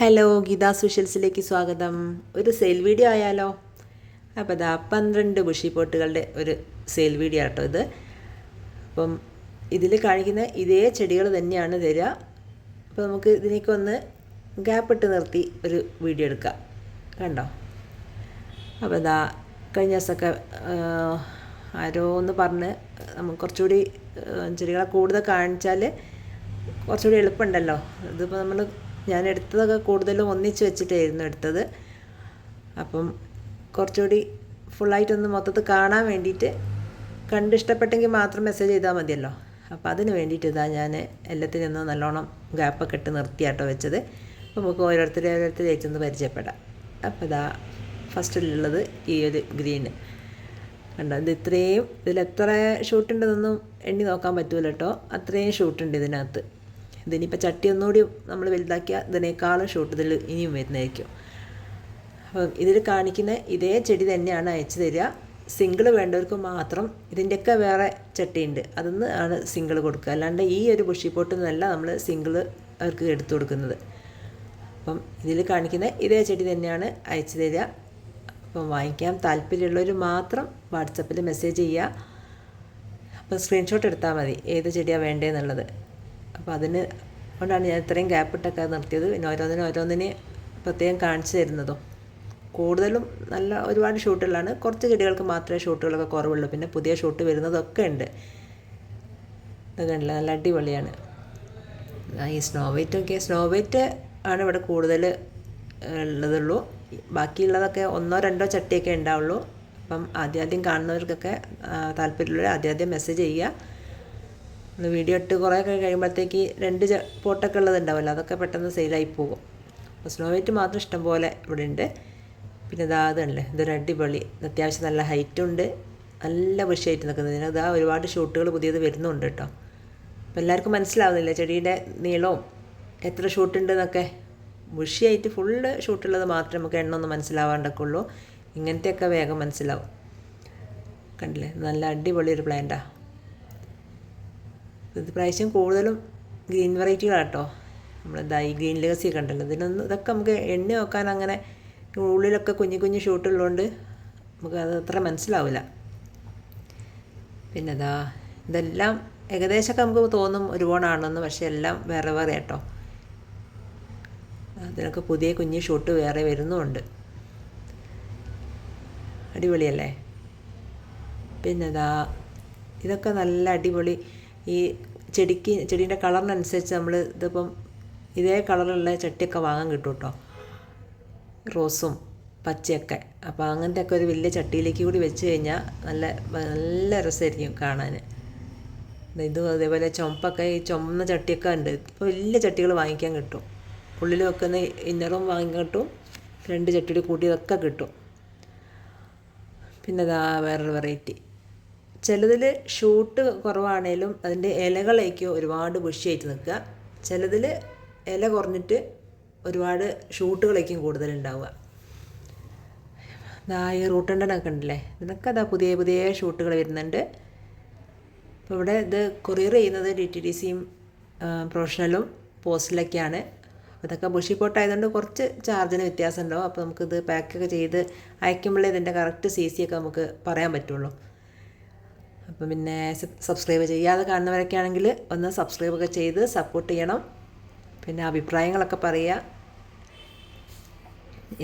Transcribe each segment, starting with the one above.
Hello Gita സുഷൽസിലേക്ക് സ്വാഗതം. ഒരു sale video ആയാലോ? അപ്പോൾ ഇതാ പന്ത്രണ്ട് ബുഷി പോട്ടുകളുടെ ഒരു സെയിൽ വീഡിയോ ആട്ടോ ഇത്. അപ്പം ഇതിൽ കാണിക്കുന്ന ഇതേ ചെടികൾ തന്നെയാണ് തരിക അപ്പോൾ നമുക്ക് ഇതിനേക്ക് ഒന്ന് ഗ്യാപ്പ് ഇട്ട് നിർത്തി ഒരു വീഡിയോ എടുക്കാം. കണ്ടോ? അപ്പോൾ ഇതാ കഴിഞ്ഞ ദിവസമൊക്കെ ആരോ ഒന്ന് പറഞ്ഞ് നമുക്ക് കുറച്ചുകൂടി ചെടികളെ കൂടുതൽ കാണിച്ചാൽ കുറച്ചുകൂടി എളുപ്പമുണ്ടല്ലോ. ഇതിപ്പോൾ നമ്മൾ ഞാൻ എടുത്തതൊക്കെ കൂടുതലും ഒന്നിച്ച് വെച്ചിട്ടായിരുന്നു എടുത്തത്. അപ്പം കുറച്ചുകൂടി ഫുള്ളായിട്ടൊന്ന് മൊത്തത്തിൽ കാണാൻ വേണ്ടിയിട്ട് കണ്ട് ഇഷ്ടപ്പെട്ടെങ്കിൽ മാത്രം മെസ്സേജ് ചെയ്താൽ മതിയല്ലോ. അപ്പോൾ അതിന് വേണ്ടിയിട്ട് ഇതാ ഞാൻ എല്ലാത്തിനും ഒന്ന് നല്ലോണം ഗ്യാപ്പൊക്കെ ഇട്ട് നിർത്തിയാട്ടോ വെച്ചത്. അപ്പോൾ നമുക്ക് ഓരോരുത്തരെ ഓരോരുത്തർ ചേച്ചൊന്ന് പരിചയപ്പെടാം. അപ്പോൾ ഇതാ ഫസ്റ്റിലുള്ളത് ഈ ഒരു ഗ്രീന് കണ്ടോ? ഇത് ഇത്രയും ഇതിൽ എത്ര ഷൂട്ട് ഉണ്ടെന്നൊന്നും എണ്ണി നോക്കാൻ പറ്റൂല കേട്ടോ അത്രയും ഷൂട്ടുണ്ട് ഇതിനകത്ത്. ഇതിനിപ്പോൾ ചട്ടി ഒന്നുകൂടി നമ്മൾ വലുതാക്കിയാൽ ഇതിനേക്കാളും ഷൂട്ട് ഇതിൽ ഇനിയും വരുന്നതായിരിക്കും. അപ്പം ഇതിൽ കാണിക്കുന്ന ഇതേ ചെടി തന്നെയാണ് അയച്ചു തരിക. സിംഗിൾ വേണ്ടവർക്ക് മാത്രം ഇതിന്റെയൊക്കെ വേറെ ചട്ടിയുണ്ട്. അതിന്ന് ആണ് സിംഗിൾ കൊടുക്കുക. അല്ലാണ്ട് ഈ ഒരു ബുഷിപ്പോട്ടിൽ നിന്നല്ല നമ്മൾ സിംഗിൾ അവർക്ക് എടുത്തു കൊടുക്കുന്നത്. അപ്പം ഇതിൽ കാണിക്കുന്ന ഇതേ ചെടി തന്നെയാണ് അയച്ചു തരിക. അപ്പം വാങ്ങിക്കാൻ താല്പര്യമുള്ളവർ മാത്രം വാട്സപ്പിൽ മെസ്സേജ് ചെയ്യുക. അപ്പം സ്ക്രീൻഷോട്ട് എടുത്താൽ മതി. ഏത് ചെടിയാണ് വേണ്ടതെന്നുള്ളത് അപ്പോൾ അതിന് കൊണ്ടാണ് ഞാൻ ഇത്രയും ഗ്യാപ്പ് ഇട്ടൊക്കെ നിർത്തിയത്. പിന്നെ ഓരോന്നിനും ഓരോന്നിനെ പ്രത്യേകം കാണിച്ചു തരുന്നതും. കൂടുതലും നല്ല ഒരുപാട് ഷൂട്ടുകളാണ് കുറച്ച് ചെടികൾക്ക് മാത്രമേ ഷൂട്ടുകളൊക്കെ കുറവുള്ളൂ. പിന്നെ പുതിയ ഷൂട്ട് വരുന്നതൊക്കെ ഉണ്ട്. ഇതൊക്കെ ഉണ്ടല്ലോ നല്ല അടിപൊളിയാണ്. ഈ സ്നോ വൈറ്റ് ഒക്കെ. സ്നോ വൈറ്റ് ആണ് ഇവിടെ കൂടുതൽ ഉള്ളതുള്ളൂ. ബാക്കിയുള്ളതൊക്കെ ഒന്നോ രണ്ടോ ചട്ടിയൊക്കെ ഉണ്ടാവുള്ളൂ. അപ്പം ആദ്യാദ്യം ആദ്യം കാണുന്നവർക്കൊക്കെ താല്പര്യമുള്ള താല്പര്യമുള്ളവർ ആദ്യം ആദ്യം മെസ്സേജ് ചെയ്യുക. ഒന്ന് വീഡിയോ ഇട്ട് കുറേ ഒക്കെ കഴിയുമ്പോഴത്തേക്ക് രണ്ട് പോട്ടൊക്കെ ഉള്ളതുണ്ടാവുമല്ലോ അതൊക്കെ പെട്ടെന്ന് സെയിലായി പോകും. അപ്പോൾ സ്നോ വൈറ്റ് മാത്രം ഇഷ്ടം പോലെ ഇവിടെ ഉണ്ട്. പിന്നെ ഇതാ അതുണ്ടല്ലേ ഇതൊരു അടിപൊളി അത്യാവശ്യം നല്ല ഹൈറ്റും ഉണ്ട്. നല്ല വിഷയമായിട്ട് നിൽക്കുന്നത്. ഇതിന് ഇതാ ഒരുപാട് ഷൂട്ടുകൾ പുതിയത് വരുന്നുണ്ട് കേട്ടോ. അപ്പോൾ എല്ലാവർക്കും മനസ്സിലാവുന്നില്ല ചെടിയുടെ നീളവും എത്ര ഷൂട്ടുണ്ട് എന്നൊക്കെ? ബുഷിയായിട്ട് ഫുള്ള് ഷൂട്ടുള്ളത് മാത്രം നമുക്ക് എണ്ണ ഒന്ന് മനസ്സിലാവാണ്ടൊക്കെ ഉള്ളൂ. ഇങ്ങനത്തെയൊക്കെ വേഗം മനസ്സിലാവും. കണ്ടില്ലേ നല്ല അടിപൊളി ഒരു പ്ലാന്റാണ് പ്രാവശ്യം കൂടുതലും ഗ്രീൻ വെറൈറ്റികളാട്ടോ. നമ്മളെന്താ ഈ ഗ്രീൻ ലഗസി ഒക്കെ ഉണ്ടല്ലോ. ഇതിനൊന്നും ഇതൊക്കെ നമുക്ക് എണ്ണ നോക്കാൻ അങ്ങനെ ഉള്ളിലൊക്കെ കുഞ്ഞു കുഞ്ഞു ഷൂട്ടുള്ളതുകൊണ്ട് നമുക്ക് അത് അത്ര മനസ്സിലാവില്ല. പിന്നെ അതാ ഇതെല്ലാം ഏകദേശമൊക്കെ നമുക്ക് തോന്നും ഒരുപാടാണെന്ന് പക്ഷേ എല്ലാം വേറെ വേറെ കേട്ടോ അതിനൊക്കെ പുതിയ കുഞ്ഞു ഷൂട്ട് വേറെ വരുന്നുമുണ്ട്. അടിപൊളിയല്ലേ? പിന്നെ ഇതാ ഇതൊക്കെ നല്ല അടിപൊളി ഈ ചെടിക്ക് ചെടീന്റെ കളറിനനുസരിച്ച് നമ്മൾ ഇതിപ്പം ഇതേ കളറിലുള്ള ചട്ടിയൊക്കെ വാങ്ങാൻ കിട്ടും കേട്ടോ റോസും പച്ചയൊക്കെ. അപ്പോൾ അങ്ങനത്തെ ഒക്കെ ഒരു വലിയ ചട്ടിയിലേക്ക് കൂടി വെച്ച് കഴിഞ്ഞാൽ നല്ല നല്ല രസമായിരിക്കും കാണാൻ ഇത് അതേപോലെ ചുമപ്പൊക്കെ ഈ ചുമന്ന ചട്ടിയൊക്കെ ഉണ്ട്. ഇപ്പോൾ വലിയ ചട്ടികൾ വാങ്ങിക്കാൻ കിട്ടും. ഉള്ളിൽ വെക്കുന്ന ഇന്നറും വാങ്ങിക്കാൻ കിട്ടും. രണ്ട് ചട്ടിയുടെ കൂട്ടിയതൊക്കെ കിട്ടും. പിന്നെ ഇതാ വേറൊരു വെറൈറ്റി ചിലതിൽ ഷൂട്ട് കുറവാണേലും അതിന്റെ ഇലകളേക്ക് ഒരുപാട് ബുഷിയായിട്ട് നിൽക്കുക. ചിലതിൽ ഇല കുറഞ്ഞിട്ട് ഒരുപാട് ഷൂട്ടുകളേക്കും കൂടുതലുണ്ടാവുക. ദാ ഈ റൂട്ടണ്ടനൊക്കെ ഉണ്ടല്ലേ? ഇതിനൊക്കെ അതാ പുതിയ പുതിയ ഷൂട്ടുകൾ വരുന്നുണ്ട്. അപ്പോൾ ഇവിടെ ഇത് കൊറിയർ ചെയ്യുന്നത് ഡി ടി ഡി സിയും പ്രൊഫഷണലും പോസ്റ്റിലൊക്കെയാണ്. ഇതൊക്കെ ബുഷി പോട്ടായതുകൊണ്ട് കുറച്ച് ചാർജിന് വ്യത്യാസം ഉണ്ടാവും അപ്പോൾ നമുക്കിത് പാക്കൊക്കെ ചെയ്ത് അയക്കുമ്പോഴേ ഇതിന്റെ കറക്റ്റ് സി സി ഒക്കെ നമുക്ക് പറയാൻ പറ്റുള്ളൂ. അപ്പം പിന്നെ സബ്സ്ക്രൈബ് ചെയ്യാതെ കാണുന്നവരൊക്കെ ആണെങ്കിൽ ഒന്ന് സബ്സ്ക്രൈബ് ഒക്കെ ചെയ്ത് സപ്പോർട്ട് ചെയ്യണം. പിന്നെ അഭിപ്രായങ്ങളൊക്കെ പറയുക.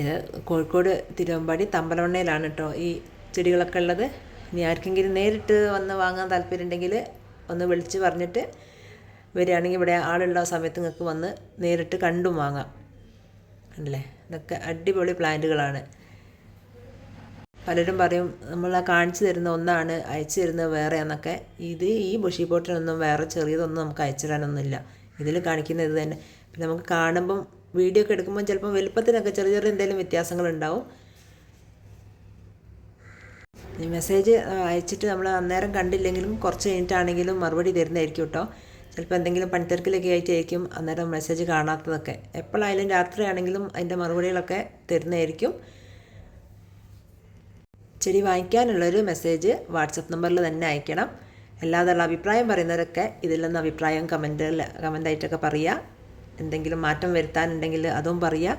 ഇത് കോഴിക്കോട് തിരുവമ്പാടി തമ്പലവണ്ണയിലാണ് കേട്ടോ ഈ ചെടികളൊക്കെ ഉള്ളത്. ഇനി ആർക്കെങ്കിലും നേരിട്ട് വന്ന് വാങ്ങാൻ താല്പര്യമുണ്ടെങ്കിൽ ഒന്ന് വിളിച്ച് പറഞ്ഞിട്ട് വരികയാണെങ്കിൽ ഇവിടെ ആളുള്ള സമയത്ത് നിങ്ങൾക്ക് വന്ന് നേരിട്ട് കണ്ടും വാങ്ങാം. അല്ലേ? ഇതൊക്കെ അടിപൊളി പ്ലാന്റുകളാണ് പലരും പറയും നമ്മൾ കാണിച്ചു തരുന്ന ഒന്നാണ് അയച്ചു തരുന്നത് വേറെ എന്നൊക്കെ ഇത് ഈ ബുഷി പോട്ടിനൊന്നും വേറെ ചെറിയതൊന്നും നമുക്ക് അയച്ചു തരാനൊന്നുമില്ല ഇതിൽ കാണിക്കുന്ന ഇത് തന്നെ. പിന്നെ നമുക്ക് കാണുമ്പം വീഡിയോ ഒക്കെ എടുക്കുമ്പോൾ ചിലപ്പം വലുപ്പത്തിനൊക്കെ ചെറിയ ചെറിയ എന്തെങ്കിലും വ്യത്യാസങ്ങളുണ്ടാവും. ഈ മെസ്സേജ് അയച്ചിട്ട് നമ്മൾ അന്നേരം കണ്ടില്ലെങ്കിലും കുറച്ച് കഴിഞ്ഞിട്ടാണെങ്കിലും മറുപടി തരുന്നതായിരിക്കും കേട്ടോ. ചിലപ്പോൾ എന്തെങ്കിലും പണിത്തിരക്കിലൊക്കെ ആയിട്ടായിരിക്കും അന്നേരം മെസ്സേജ് കാണാത്തതൊക്കെ. എപ്പോഴായാലും രാത്രിയാണെങ്കിലും അതിന്റെ മറുപടികളൊക്കെ തരുന്നതായിരിക്കും. ചെടി വാങ്ങിക്കാനുള്ളൊരു മെസ്സേജ് വാട്സപ്പ് നമ്പറിൽ തന്നെ അയക്കണം. അല്ലാതെയുള്ള അഭിപ്രായം പറയുന്നവരൊക്കെ ഇതിൽ നിന്ന് അഭിപ്രായം കമന്റിൽ കമന്റായിട്ടൊക്കെ പറയുക എന്തെങ്കിലും മാറ്റം വരുത്താനുണ്ടെങ്കിൽ അതും പറയുക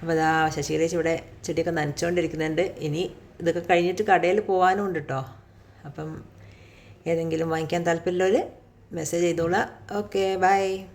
അപ്പോൾ അതാ ശശികലേശ് ഇവിടെ ചെടിയൊക്കെ നനച്ചുകൊണ്ടിരിക്കുന്നുണ്ട് ഇനി ഇതൊക്കെ കഴിഞ്ഞിട്ട് കടയിൽ പോകാനും ഉണ്ട് കേട്ടോ അപ്പം ഏതെങ്കിലും വാങ്ങിക്കാൻ താല്പര്യമുള്ളവർ മെസ്സേജ് ചെയ്തോളാം. Okay bye